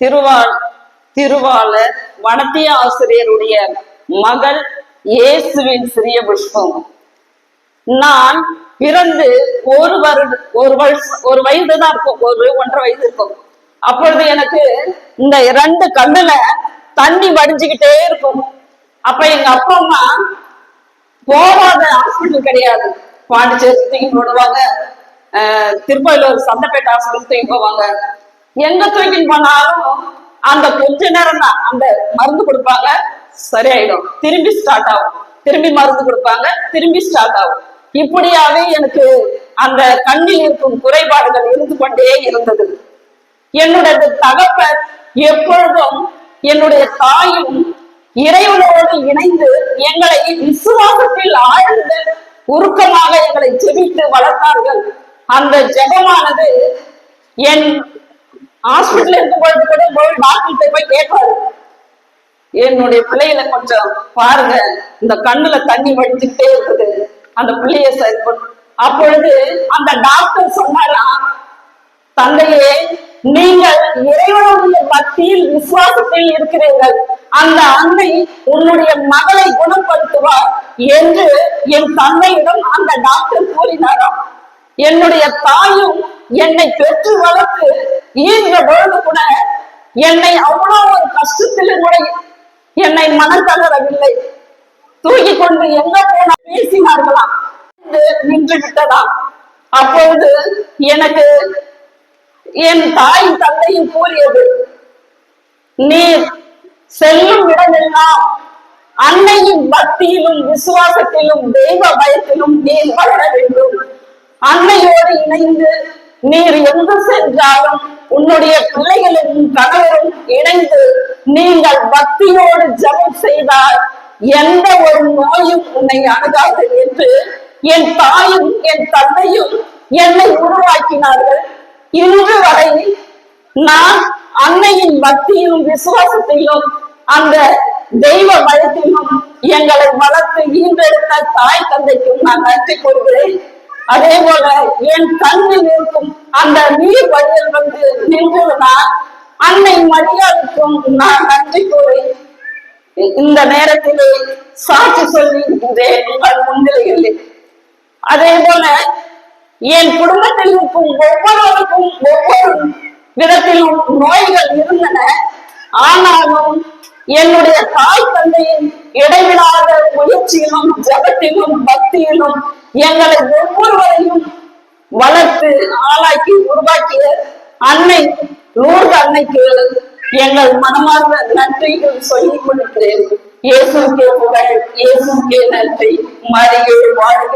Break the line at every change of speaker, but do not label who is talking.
திருவாள் திருவாளர் வனத்திய ஆசிரியருடைய மகள் இயேசுவின் சிறிய புஷ்பம். நான் பிறந்து ஒரு வருட ஒரு வருஷம் ஒரு வயது தான் இருக்கும். ஒரு ஒன்றரை வயது இருக்கும். அப்பொழுது எனக்கு இந்த இரண்டு கண்ணுல தண்ணி வடிஞ்சுக்கிட்டே இருக்கும். அப்ப எங்க அப்பா அம்மா போகாத ஹாஸ்பிட்டல் கிடையாது. பாண்டிச்சேரி தூக்கி போடுவாங்க. அஹ் ஒரு சந்தப்பேட்டை ஹாஸ்பிட்டல் தூக்கி போவாங்க. எங்க தூக்கி போனாலும் அந்த கொஞ்ச நேரம் தான் அந்த மருந்து கொடுப்பாங்க சரியாயிடும். திரும்பி ஸ்டார்ட் ஆகும். திரும்பி மருந்து கொடுப்பாங்க திரும்பி ஸ்டார்ட் ஆகும். இப்படியாவே எனக்கு அந்த கண்ணில் இருக்கும் குறைபாடுகள் இருந்து கொண்டே இருந்தது. என்னுடைய தகப்பன் எப்பொழுதும் என்னுடைய தாயும் இறைவனோடு இணைந்து எங்களை விசுவாசத்தில் ஆழ்ந்து உருக்கமாக எங்களை ஜெபித்து வளர்த்தார்கள். அந்த ஜெபமானது என் ஹாஸ்பிட்டல் இருக்கும் பொழுது கூட போய் டாக்டர்கிட்ட போய் கேட்பாரு. என்னுடைய பிள்ளைகளை கொஞ்சம் பாருங்க. இந்த கண்ணுல தண்ணி வடிச்சுக்கிட்டே இருக்குது. அந்த பிள்ளைய சரி அப்பொழுது அந்த டாக்டர் சொன்னாராம் தந்தையே நீங்கள் இறைவனுடைய பக்தியில் விசுவாசத்தில் இருக்கிறீர்கள். அந்த அன்னை உன்னுடைய மகளை குணப்படுத்துவார் என்று என் தந்தையிடம் அந்த டாக்டர் கூறினாராம். என்னுடைய தாயும் என்னை பெற்று வளர்த்து ஈன்ற பொழுது கூட என்னை அவ்வளவு ஒரு கஷ்டத்திலும் கூட என்னை மனம் தளரவில்லை தூக்கி கொண்டு எங்க போன பேசினார்களாம் நின்று விட்டதாம் அப்பொழுது எனக்கு என் தாய் தந்தையும் கூறியது நீர் செல்லும் இடமெல்லாம் அன்னையின் பக்தியிலும் விசுவாசத்திலும் தெய்வ பயத்திலும் நீர் வளர வேண்டும். அன்னையோடு இணைந்து நீர் எங்கு சென்றாலும் உன்னுடைய பிள்ளைகளும் கணவரும் இணைந்து நீங்கள் பக்தியோடு ஜபம் செய்தால் எந்த ஒரு நோயும் உன்னை அணுகாது என்று என் தாயும் என் தந்தையும் என்னை உருவாக்கினார்கள். இன்று வரை நான் அன்னையின் பக்தியிலும் விசுவாசத்திலும் அந்த தெய்வ பயத்திலும் எங்களை வளர்த்து ஈன்றெடுத்த தாய் தந்தைக்கும் நான் நன்றி கூறுகிறேன். அதே போல என் கண்ணில் இருக்கும் அந்த நீர் வழியில் வந்து நின்று அன்னை மரியாதைக்கும் நான் நன்றி கூறி இந்த நேரத்திலே சாட்சி சொல்லுகின்றேன் உங்கள் முன்னிலையில். அதே போல என் குடும்பத்தில் இருக்கும் ஒவ்வொருவருக்கும் ஒவ்வொரு விதத்திலும் நோய்கள் இருந்தன. ஆனாலும் என்னுடைய தாய் தந்தையின் இடைவிடாத முயற்சியிலும் ஜபத்திலும் பக்தியிலும் எங்களை ஒவ்வொருவரையும் வளர்த்து ஆளாக்கி உருவாக்கிய அன்னை நூறு அன்னைக்கு எங்கள் மனமார்ந்த நன்றிகள் சொல்லிக் கொடுக்கிறேன் இயேசுக்கே புகழ் இயேசுக்கே நன்றி. மரியே வாழ்க.